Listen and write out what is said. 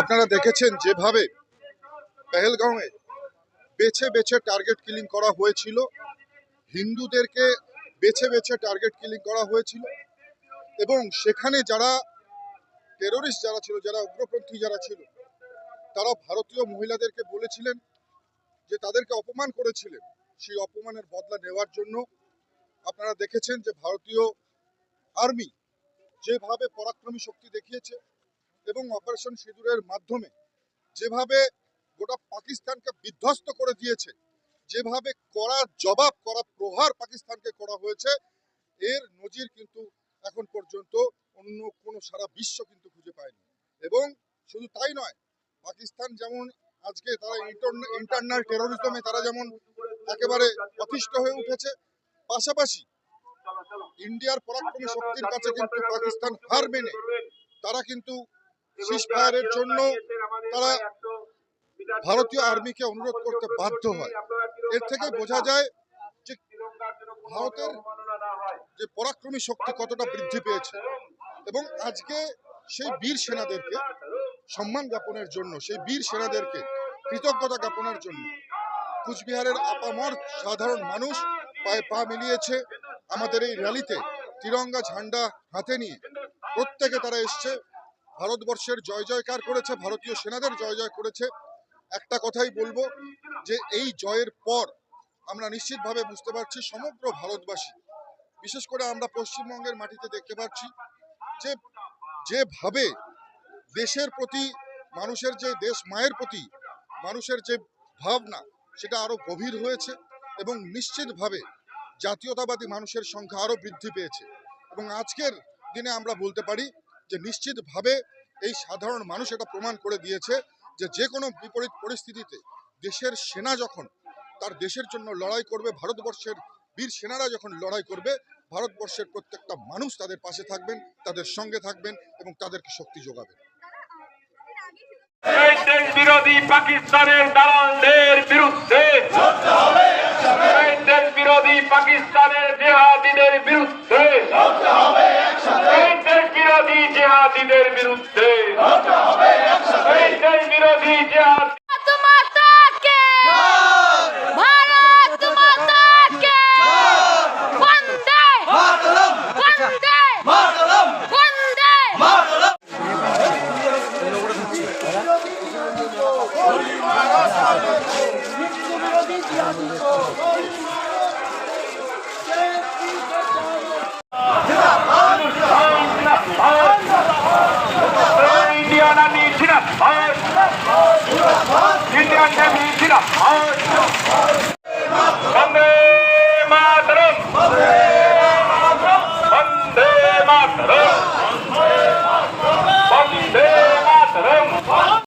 আপনারা দেখেছেন যেভাবে পেহেলগাঁওয়ে বেছে বেছে টার্গেট কিলিং করা হয়েছিল। হিন্দুদেরকে বেছে বেছে টার্গেট কিলিং করা হয়েছিল। এবং সেখানে যারা টেরোরিস্ট যারা ছিল, যারা উগ্রপন্থী যারা ছিল তারা ভারতীয় মহিলাদেরকে বলেছিলেন যে তাদেরকে অপমান করেছিলেন। সেই অপমানের বদলা নেওয়ার জন্য আপনারা দেখেছেন যে ভারতীয় আর্মি যেভাবে পরাক্রমী শক্তি দেখিয়েছে এবং অপারেশন সিঁদুরের মাধ্যমে যেভাবে গোটা পাকিস্তানকে বিধ্বস্ত করে দিয়েছে, যেভাবে কড়া জবাব করা প্রহার পাকিস্তানকে করা হয়েছে, এর নজির কিন্তু এখন পর্যন্ত অন্য কোনো সারা বিশ্ব কিন্তু খুঁজে পায়নি। এবং শুধু তাই নয়, পাকিস্তান যেমন আজকে তারা ইন্টারনাল টেরোরিজমে তারা যেমন একেবারে অতিষ্ঠ হয়ে উঠেছে, পাশাপাশি ইন্ডিয়ার পরাক্রমী শক্তির কাছে কিন্তু পাকিস্তান হার মেনে তারা কিন্তু সিজ ফায়ারের জন্য তারা ভারতীয় আর্মিকে অনুরোধ করতে বাধ্য হয়। এর থেকে বোঝা যায় যে ভারতের যে পরাক্রমী শক্তি কতটা বৃদ্ধি পেয়েছে। এবং আজকে সেই বীর সেনাদেরকে সম্মান জ্ঞাপনের জন্য সেই বীর সেনাদেরকে কৃতজ্ঞতা জ্ঞাপনের জন্য কুচবিহারের আপামর সাধারণ মানুষ পায়ে পা মিলিয়েছে আমাদের এই র্যালিতে। তিরঙ্গা ঝান্ডা হাতে নিয়ে প্রত্যেকে তারা এসছে। ভারতবর্ষের জয় জয়কার করেছে, ভারতীয় সেনাদের জয় জয় করেছে। একটা কথাই বলব যে এই জয়ের পর আমরা নিশ্চিতভাবে বুঝতে পারছি সমগ্র ভারতবাসী, বিশেষ করে আমরা পশ্চিমবঙ্গের মাটিতে দেখতে পাচ্ছি যে যেভাবে দেশের প্রতি, মানুষের যে দেশ মায়ের প্রতি মানুষের যে ভাবনা, সেটা আরও গভীর হয়েছে এবং নিশ্চিতভাবে জাতীয়তাবাদী মানুষের সংখ্যা আরও বৃদ্ধি পেয়েছে। এবং আজকের দিনে আমরা বলতে পারি যে নিশ্চিতভাবে এই সাধারণ মানুষ এটা প্রমাণ করে দিয়েছে যে যে কোনো বিপরীত পরিস্থিতিতে দেশের সেনা যখন তার দেশের জন্য লড়াই করবে ভারতবর্ষের বীর সেনারা যখন লড়াই করবে ভারতবর্ষের প্রত্যেকটা মানুষ তাদের পাশে থাকবেন তাদের সঙ্গে থাকবেন এবং তাদেরকে শক্তি যোগাবেন। বিরোধী পাকিস্তানের দালালদের বিরুদ্ধে। বিরোধী পাকিস্তানের জেহাদিদের বিরুদ্ধে এই দেশ বিরোধী জেহাদিদের বিরুদ্ধে জয়